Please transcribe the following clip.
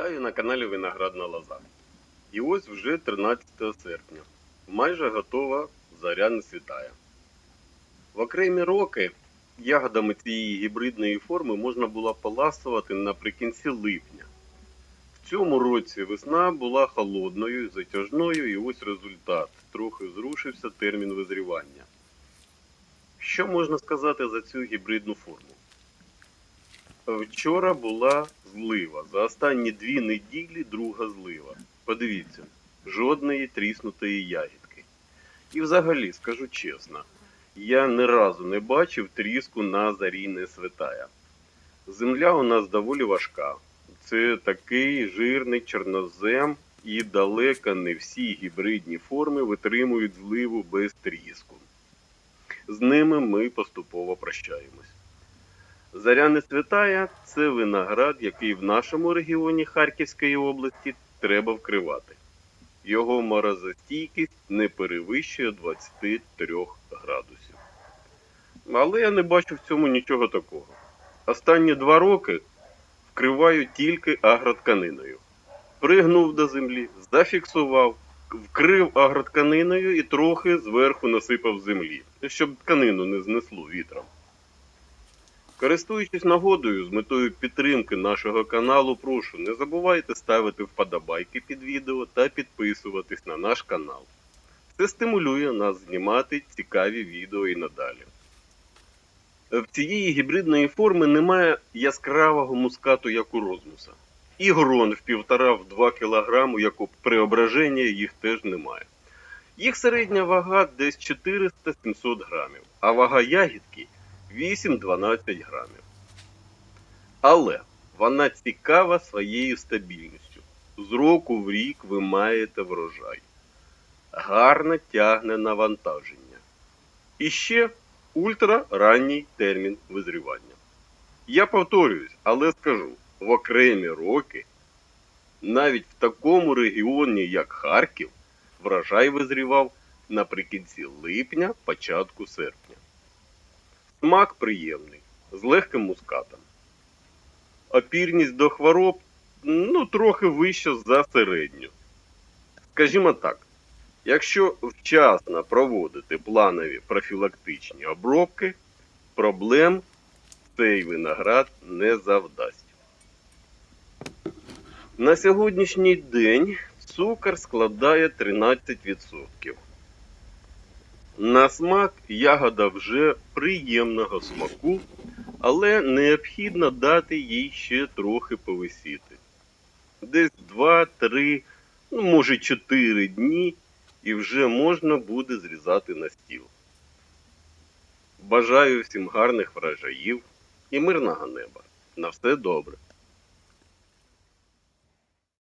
Вітаю на каналі Виноградна Лоза. І ось вже 13 серпня. Майже готова заря не світає. В окремі роки ягодами цієї гібридної форми можна було поласувати наприкінці липня. В цьому році весна була холодною, затяжною, і ось результат. Трохи зрушився термін визрівання. Що можна сказати за цю гібридну форму? Вчора була злива. За останні дві неділі друга злива. Подивіться, жодної тріснутої ягідки. І взагалі, скажу чесно, я ні разу не бачив тріску на зарі не свитая. Земля у нас доволі важка. Це такий жирний чорнозем, і далеко не всі гібридні форми витримують зливу без тріску. З ними ми поступово прощаємось. Заря святая це виноград, який в нашому регіоні Харківської області треба вкривати. Його морозостійкість не перевищує 23 градусів. Але я не бачу в цьому нічого такого. Останні два роки вкриваю тільки агротканиною. Пригнув до землі, зафіксував, вкрив агротканиною і трохи зверху насипав землі, щоб тканину не знесло вітром. Користуючись нагодою з метою підтримки нашого каналу, прошу не забувайте ставити вподобайки під відео та підписуватись на наш канал. Це стимулює нас знімати цікаві відео і надалі. В цієї гібридної форми немає яскравого мускату, як у розмуса. І грон в 1,5-2 кг, як у преображення, їх теж немає. Їх середня вага десь 400-700 грамів, а вага ягідки 8-12 грамів. Але вона цікава своєю стабільністю. З року в рік ви маєте врожай. Гарно тягне навантаження. І ще ультраранній термін визрівання. Я повторююсь, але скажу, в окремі роки, навіть в такому регіоні, як Харків, врожай визрівав наприкінці липня, початку серпня. Смак приємний, з легким мускатом. Опірність до хвороб ну, трохи вища за середню. Скажімо так, якщо вчасно проводити планові профілактичні обробки, проблем цей виноград не завдасть. На сьогоднішній день цукор складає 13%. На смак ягода вже приємного смаку, але необхідно дати їй ще трохи повисіти. Десь 2-3, ну може 4 дні, і вже можна буде зрізати на стіл. Бажаю всім гарних врожаїв і мирного неба. На все добре.